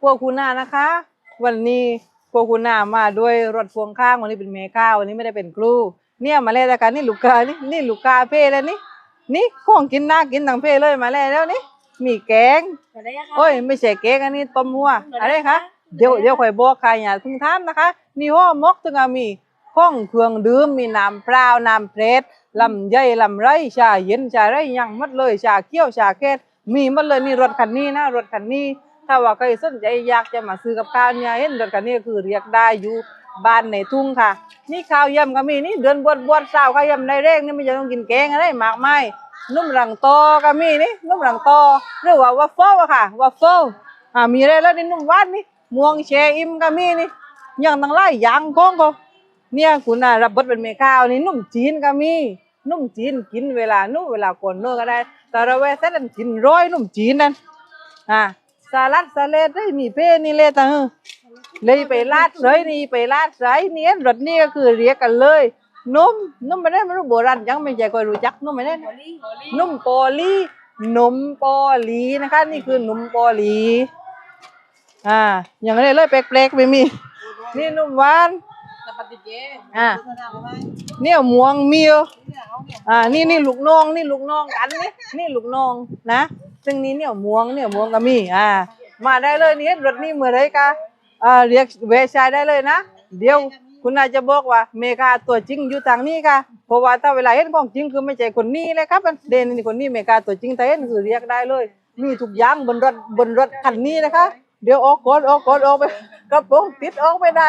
พวกคุณนานะคะ วันนี้พวกคุณนามาด้วยรถพวงข้างวันนี้เป็นเมค่าวันนี้ไม่ได้เป็นครู เนี่ยมาแล้วแต่กันนี่ลูกกานี่นี่ลูกกาเพ่แล้วนี่นี่ของกินน่ากินทั้งเพ่เลยมาแล้วแล้วนี่มีแกงอะไรอะคะโอ้ยไม่ใช่แกงอันนี้ต้มหัวอะไรคะเดี๋ยวเดี๋ยวค่อยบอกใครอย่าเพิ่งทำนะคะนี่ห่อหมกถึงอะมีข้องเครื่องดื่มมีน้ำเปล่าน้ำเพรสลำไยลำไรชาเย็นชาไรยังหมัดเลยชาเขียวชาแคด มีหมัดเลยนี่รถคันนี้นะรถคันนี้ ถ้าว่าใครสนใจอยากจะมาซื้อกับข้าวเนี่ยเห็นรถคันนี้คือเรียกได้อยู่บ้านในทุ่งค่ะ นี่ข้าวยำก็มีนี่เดือนบวชบวชสาวข้าวยำในเร่งนี่ไม่จะต้องกินแกงอะไรมากมายนุ่มรังโตก็มีนี่นุ่มรังโตหรือว่าวัฟเฟิลอะค่ะวัฟเฟิลอ่ามีอะไรแล้วนี่นุ่มวานนี่ม่วงเชอิมก็มีนี่อย่างตั้งหลยอย่างของก็เนี่ยคุณน่ะรับบทเป็นเมข้าวนี่นุ่มจีนก็มี นุ่มจีนกินเวลานุ่มเวลาก่อนเลิกก็ได้แต่เราเวสเซ็นกินร้อยนุ่มจีนนั่นอ่าสลัดสลัดได้มีเป้นี่เลยตังเลยไปลาดเลยนี่ไปลาดไรเนี่ยรถนี่ก็คือเรียกกันเลย นุ่มนุ่มไม่ได้ไม่รู้โบราณยังไม่ใจคอยรู้จักนุ่มไม่ได้โอลี่โอลี่นุ่มโปลีนมโปลีนะคะ นี่คือนมโปลีอ่าอย่างนี้เลยแปลกๆไม่มี นี่นุ่มหวานแต่ปฏิเจอ่าโฆษณาไว้เนี่ยหมวงเมียวเนี่ยเอ่านี่นี่ลูกน้องนี่ลูกน้องกันนี่นี่ลูกน้องนะ ซึ่งนี้เนี่ยหมวงเนี่ยหมวงก็มีอ่ามาได้เลยนี่รถนี่เมื่อไรกะอ่าเรียกเวชายได้เลยนะ เดี๋ยวคุณอาจจะบอกว่าเมกาตัวจริงอยู่ทางนี้ค่ะเพราะว่าถ้าเวลาเห็นของจริงคือไม่ใช่คนนี้เลยครับเดนนี่คนนี้เมกาตัวจริงแต่เห็นคือเรียกได้เลยมีทุกอย่างบนรถบนรถคันนี้นะคะ เดี๋ยวออกก่อนออกก่อนออกไปกระโปรงติดออกไม่ได้